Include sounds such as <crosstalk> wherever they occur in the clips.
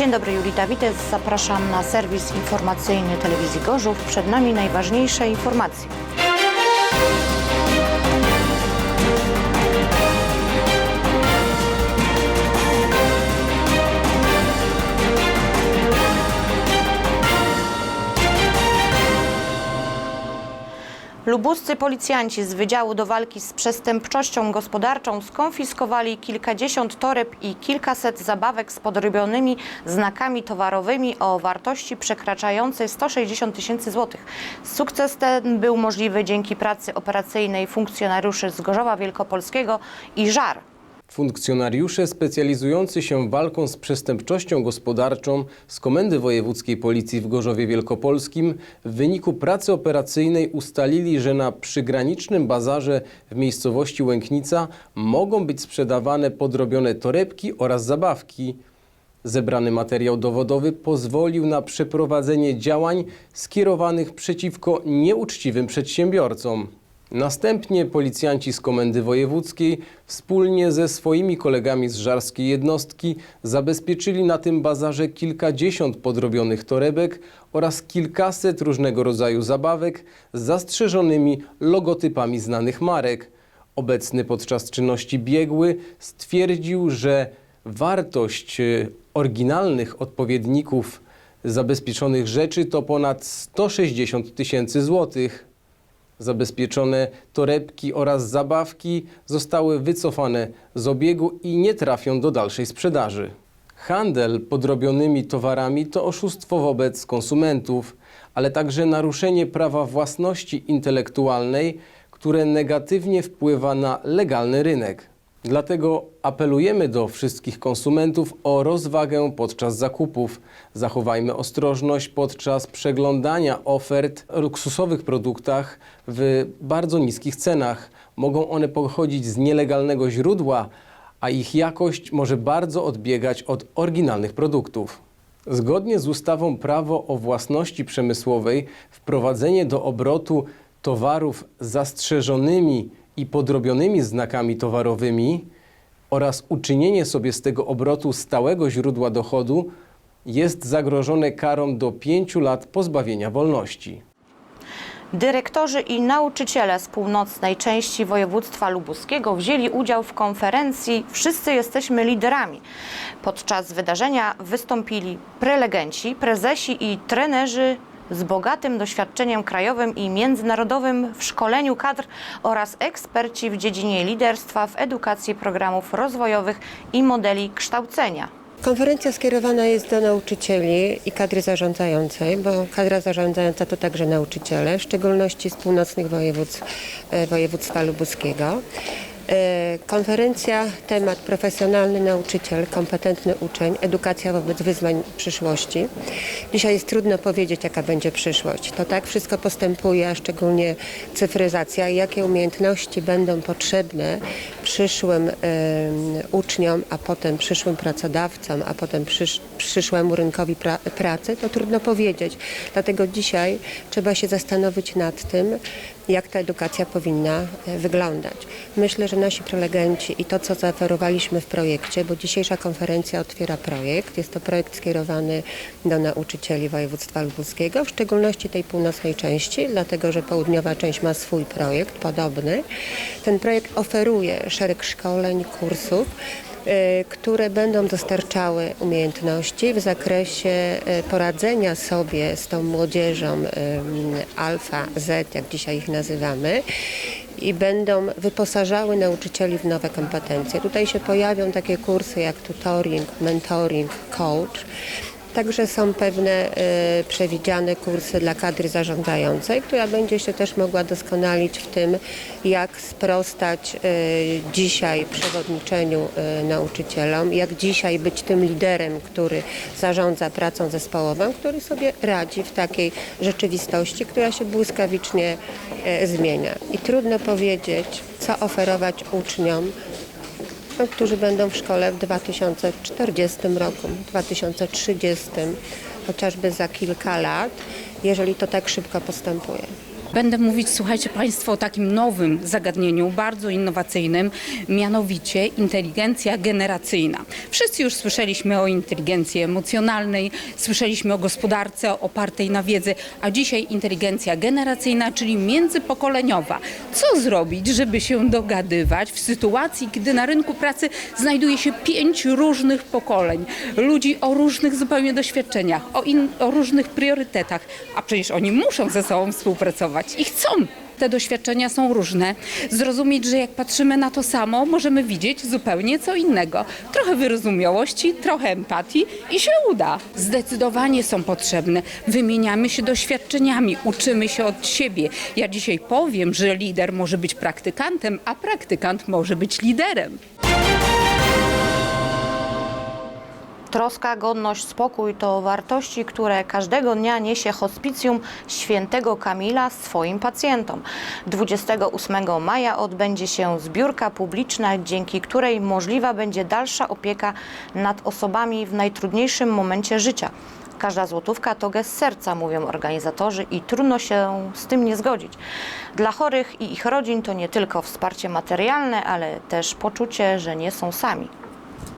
Dzień dobry, Julita Wites. Zapraszam na serwis informacyjny telewizji Gorzów. Przed nami najważniejsze informacje. Lubuscy policjanci z Wydziału do Walki z Przestępczością Gospodarczą skonfiskowali kilkadziesiąt toreb i kilkaset zabawek z podrobionymi znakami towarowymi o wartości przekraczającej 160 tysięcy złotych. Sukces ten był możliwy dzięki pracy operacyjnej funkcjonariuszy z Gorzowa Wielkopolskiego i żar. Funkcjonariusze specjalizujący się walką z przestępczością gospodarczą z Komendy Wojewódzkiej Policji w Gorzowie Wielkopolskim w wyniku pracy operacyjnej ustalili, że na przygranicznym bazarze w miejscowości Łęknica mogą być sprzedawane podrobione torebki oraz zabawki. Zebrany materiał dowodowy pozwolił na przeprowadzenie działań skierowanych przeciwko nieuczciwym przedsiębiorcom. Następnie policjanci z Komendy Wojewódzkiej wspólnie ze swoimi kolegami z żarskiej jednostki zabezpieczyli na tym bazarze kilkadziesiąt podrobionych torebek oraz kilkaset różnego rodzaju zabawek z zastrzeżonymi logotypami znanych marek. Obecny podczas czynności biegły stwierdził, że wartość e, oryginalnych odpowiedników zabezpieczonych rzeczy to ponad 160 tysięcy złotych. Zabezpieczone torebki oraz zabawki zostały wycofane z obiegu i nie trafią do dalszej sprzedaży. Handel podrobionymi towarami to oszustwo wobec konsumentów, ale także naruszenie prawa własności intelektualnej, które negatywnie wpływa na legalny rynek. Dlatego apelujemy do wszystkich konsumentów o rozwagę podczas zakupów. Zachowajmy ostrożność podczas przeglądania ofert o luksusowych produktach w bardzo niskich cenach. Mogą one pochodzić z nielegalnego źródła, a ich jakość może bardzo odbiegać od oryginalnych produktów. Zgodnie z ustawą Prawo o własności przemysłowej wprowadzenie do obrotu towarów zastrzeżonymi i podrobionymi znakami towarowymi oraz uczynienie sobie z tego obrotu stałego źródła dochodu jest zagrożone karą do 5 lat pozbawienia wolności. Dyrektorzy i nauczyciele z północnej części województwa lubuskiego wzięli udział w konferencji Wszyscy jesteśmy liderami. Podczas wydarzenia wystąpili prelegenci, prezesi i trenerzy z bogatym doświadczeniem krajowym i międzynarodowym w szkoleniu kadr oraz eksperci w dziedzinie liderstwa w edukacji programów rozwojowych i modeli kształcenia. Konferencja skierowana jest do nauczycieli i kadry zarządzającej, bo kadra zarządzająca to także nauczyciele, w szczególności z północnych województw, e, województwa lubuskiego. E, Konferencja, temat profesjonalny nauczyciel, kompetentny uczeń, edukacja wobec wyzwań przyszłości. Dzisiaj jest trudno powiedzieć, jaka będzie przyszłość. To tak wszystko postępuje, a szczególnie cyfryzacja i jakie umiejętności będą potrzebne przyszłym uczniom, a potem przyszłym pracodawcom, a potem przysz, przyszłemu rynkowi pra, pracy, to trudno powiedzieć. Dlatego dzisiaj trzeba się zastanowić nad tym, jak ta edukacja powinna e, wyglądać. Myślę, że nasi prelegenci i to, co zaoferowaliśmy w projekcie, bo dzisiejsza konferencja otwiera projekt, jest to projekt skierowany do nauczycieli województwa lubuskiego, w szczególności tej północnej części, dlatego że południowa część ma swój projekt podobny. Ten projekt oferuje szereg szkoleń, kursów, e, które będą dostarczały umiejętności w zakresie e, poradzenia sobie z tą młodzieżą alfa, Z, jak dzisiaj ich nazywamy i będą wyposażały nauczycieli w nowe kompetencje. Tutaj się pojawią takie kursy jak tutoring, mentoring, coach. Także są pewne e, przewidziane kursy dla kadry zarządzającej, która będzie się też mogła doskonalić w tym, jak sprostać e, dzisiaj przewodniczeniu e, nauczycielom, jak dzisiaj być tym liderem, który zarządza pracą zespołową, który sobie radzi w takiej rzeczywistości, która się błyskawicznie zmienia. I trudno powiedzieć, co oferować uczniom, którzy będą w szkole w 2040 roku, 2030, chociażby za kilka lat, jeżeli to tak szybko postępuje. Będę mówić, słuchajcie Państwo, o takim nowym zagadnieniu, bardzo innowacyjnym, mianowicie inteligencja generacyjna. Wszyscy już słyszeliśmy o inteligencji emocjonalnej, słyszeliśmy o gospodarce opartej na wiedzy, a dzisiaj inteligencja generacyjna, czyli międzypokoleniowa. Co zrobić, żeby się dogadywać w sytuacji, kiedy na rynku pracy znajduje się pięć różnych pokoleń, ludzi o różnych zupełnie doświadczeniach, o, in, o różnych priorytetach, a przecież oni muszą ze sobą współpracować i chcą. Te doświadczenia są różne. Zrozumieć, że jak patrzymy na to samo, możemy widzieć zupełnie co innego. Trochę wyrozumiałości, trochę empatii i się uda. Zdecydowanie są potrzebne. Wymieniamy się doświadczeniami, uczymy się od siebie. Ja dzisiaj powiem, że lider może być praktykantem, a praktykant może być liderem. Troska, godność, spokój to wartości, które każdego dnia niesie hospicjum świętego Kamila swoim pacjentom. 28 maja odbędzie się zbiórka publiczna, dzięki której możliwa będzie dalsza opieka nad osobami w najtrudniejszym momencie życia. Każda złotówka to gest serca, mówią organizatorzy i trudno się z tym nie zgodzić. Dla chorych i ich rodzin to nie tylko wsparcie materialne, ale też poczucie, że nie są sami.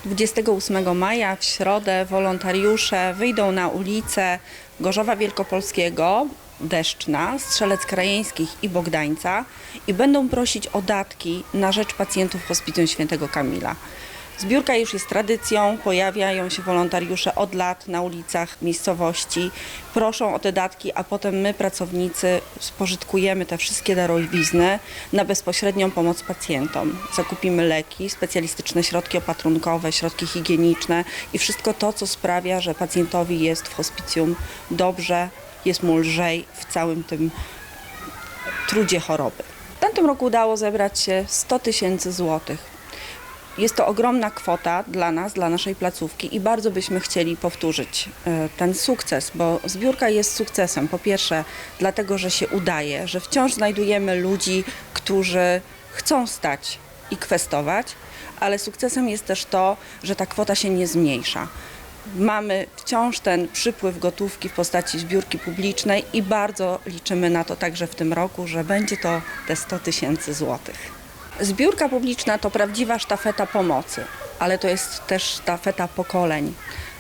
28 maja w środę wolontariusze wyjdą na ulicę Gorzowa Wielkopolskiego, Deszczna, Strzelec Krajeńskich i Bogdańca i będą prosić o datki na rzecz pacjentów Hospicjum Świętego Kamila. Zbiórka już jest tradycją, pojawiają się wolontariusze od lat na ulicach miejscowości, proszą o te datki, a potem my, pracownicy, spożytkujemy te wszystkie darowizny na bezpośrednią pomoc pacjentom. Zakupimy leki, specjalistyczne środki opatrunkowe, środki higieniczne i wszystko to, co sprawia, że pacjentowi jest w hospicjum dobrze, jest mu lżej w całym tym trudzie choroby. W tamtym roku udało zebrać się 100 tysięcy złotych. Jest to ogromna kwota dla nas, dla naszej placówki i bardzo byśmy chcieli powtórzyć e, ten sukces, bo zbiórka jest sukcesem. Po pierwsze, dlatego, że się udaje, że wciąż znajdujemy ludzi, którzy chcą stać i kwestować, ale sukcesem jest też to, że ta kwota się nie zmniejsza. Mamy wciąż ten przypływ gotówki w postaci zbiórki publicznej i bardzo liczymy na to także w tym roku, że będzie to te 100 tysięcy złotych. Zbiórka publiczna to prawdziwa sztafeta pomocy, ale to jest też sztafeta pokoleń.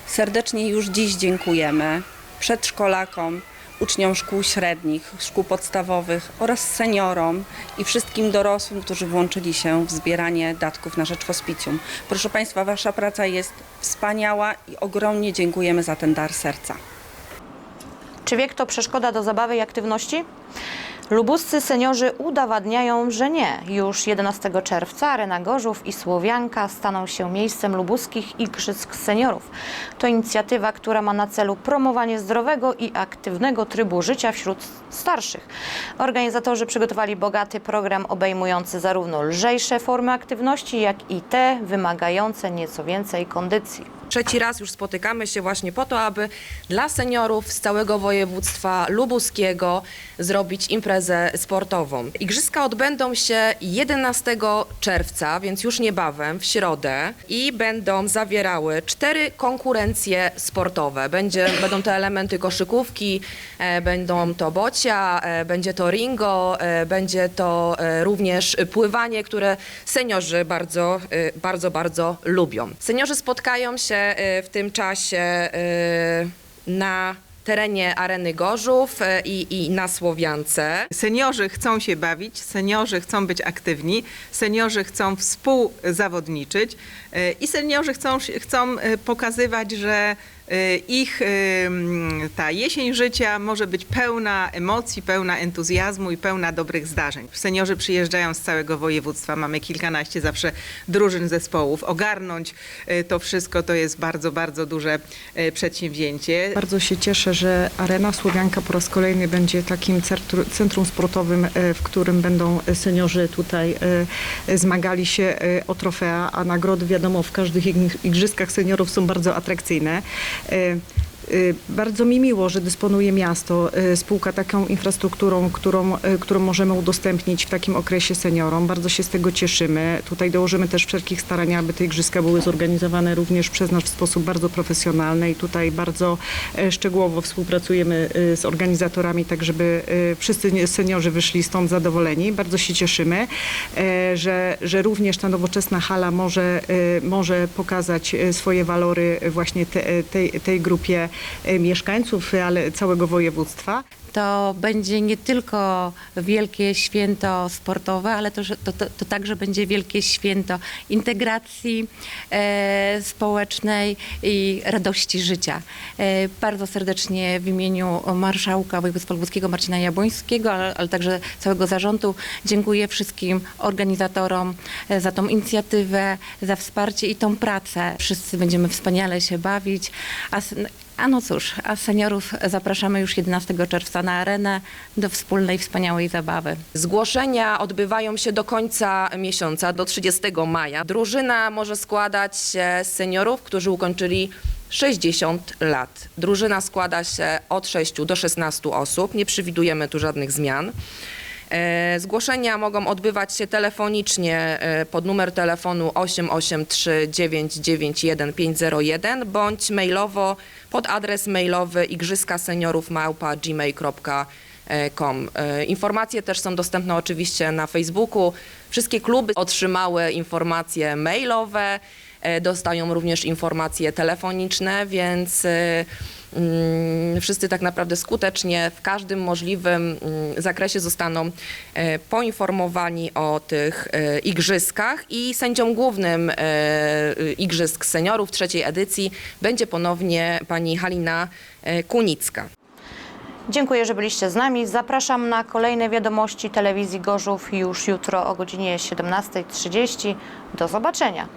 Serdecznie już dziś dziękujemy przedszkolakom, uczniom szkół średnich, szkół podstawowych oraz seniorom i wszystkim dorosłym, którzy włączyli się w zbieranie datków na rzecz hospicjum. Proszę Państwa, Wasza praca jest wspaniała i ogromnie dziękujemy za ten dar serca. Czy wiek to przeszkoda do zabawy i aktywności? Lubuscy seniorzy udowadniają, że nie. Już 11 czerwca Arena Gorzów i Słowianka staną się miejscem lubuskich Igrzysk Seniorów. To inicjatywa, która ma na celu promowanie zdrowego i aktywnego trybu życia wśród starszych. Organizatorzy przygotowali bogaty program obejmujący zarówno lżejsze formy aktywności, jak i te wymagające nieco więcej kondycji. Trzeci raz już spotykamy się właśnie po to, aby dla seniorów z całego województwa lubuskiego zrobić imprezę sportową. Igrzyska odbędą się 11 czerwca, więc już niebawem, w środę i będą zawierały cztery konkurencje sportowe. Będzie, <clears throat> będą to elementy koszykówki, e, będą to bocia, e, będzie to ringo, e, będzie to e, również pływanie, które seniorzy bardzo, e, bardzo, bardzo lubią. Seniorzy spotkają się e, w tym czasie e, na terenie Areny Gorzów e, i, i na Słowiance. Seniorzy chcą się bawić, seniorzy chcą być aktywni, seniorzy chcą współzawodniczyć i seniorzy chcą, chcą pokazywać, że ich e, mm, ta jesień życia może być pełna emocji, pełna entuzjazmu i pełna dobrych zdarzeń. Seniorzy przyjeżdżają z całego województwa, mamy kilkanaście zawsze drużyn zespołów. Ogarnąć e, to wszystko to jest bardzo, bardzo duże e, przedsięwzięcie. Bardzo się cieszę, że Arena Słowianka po raz kolejny będzie takim centrum sportowym, w którym będą seniorzy tutaj zmagali się o trofea, a nagrody wiadomo w każdych ig- igrzyskach seniorów są bardzo atrakcyjne. E, Y, Bardzo mi miło, że dysponuje miasto, y, spółka taką infrastrukturą, którą, y, którą możemy udostępnić w takim okresie seniorom. Bardzo się z tego cieszymy. Tutaj dołożymy też wszelkich starań, aby te igrzyska były zorganizowane również przez nas w sposób bardzo profesjonalny i tutaj bardzo e, szczegółowo współpracujemy y, z organizatorami, tak żeby y, wszyscy seniorzy wyszli stąd zadowoleni. Bardzo się cieszymy, e, że, że również ta nowoczesna hala może, y, może pokazać y, swoje walory właśnie te, tej, tej grupie y, mieszkańców, ale całego województwa. to będzie nie tylko wielkie święto sportowe, ale to, to, to, to także będzie wielkie święto integracji e, społecznej i radości życia. E, bardzo serdecznie w imieniu marszałka województwa lubuskiego Marcina Jabłońskiego, ale, ale także całego zarządu dziękuję wszystkim organizatorom e, za tą inicjatywę, za wsparcie i tą pracę. Wszyscy będziemy wspaniale się bawić. A, a no cóż, a seniorów zapraszamy już 11 czerwca na arenę do wspólnej, wspaniałej zabawy. Zgłoszenia odbywają się do końca miesiąca, do 30 maja. Drużyna może składać się z seniorów, którzy ukończyli 60 lat. Drużyna składa się od 6 do 16 osób. Nie przewidujemy tu żadnych zmian. E, Zgłoszenia mogą odbywać się telefonicznie e, pod numer telefonu 883 991 501 bądź mailowo pod adres mailowy igrzyska seniorów małpa gmail.com. E, Informacje też są dostępne oczywiście na Facebooku. Wszystkie kluby otrzymały informacje mailowe, dostają również informacje telefoniczne, więc wszyscy tak naprawdę skutecznie w każdym możliwym mm, zakresie zostaną e, poinformowani o tych e, igrzyskach i sędzią głównym e, Igrzysk Seniorów trzeciej edycji będzie ponownie pani Halina Kunicka. Dziękuję, że byliście z nami. Zapraszam na kolejne wiadomości telewizji Gorzów już jutro o godzinie 17.30. Do zobaczenia.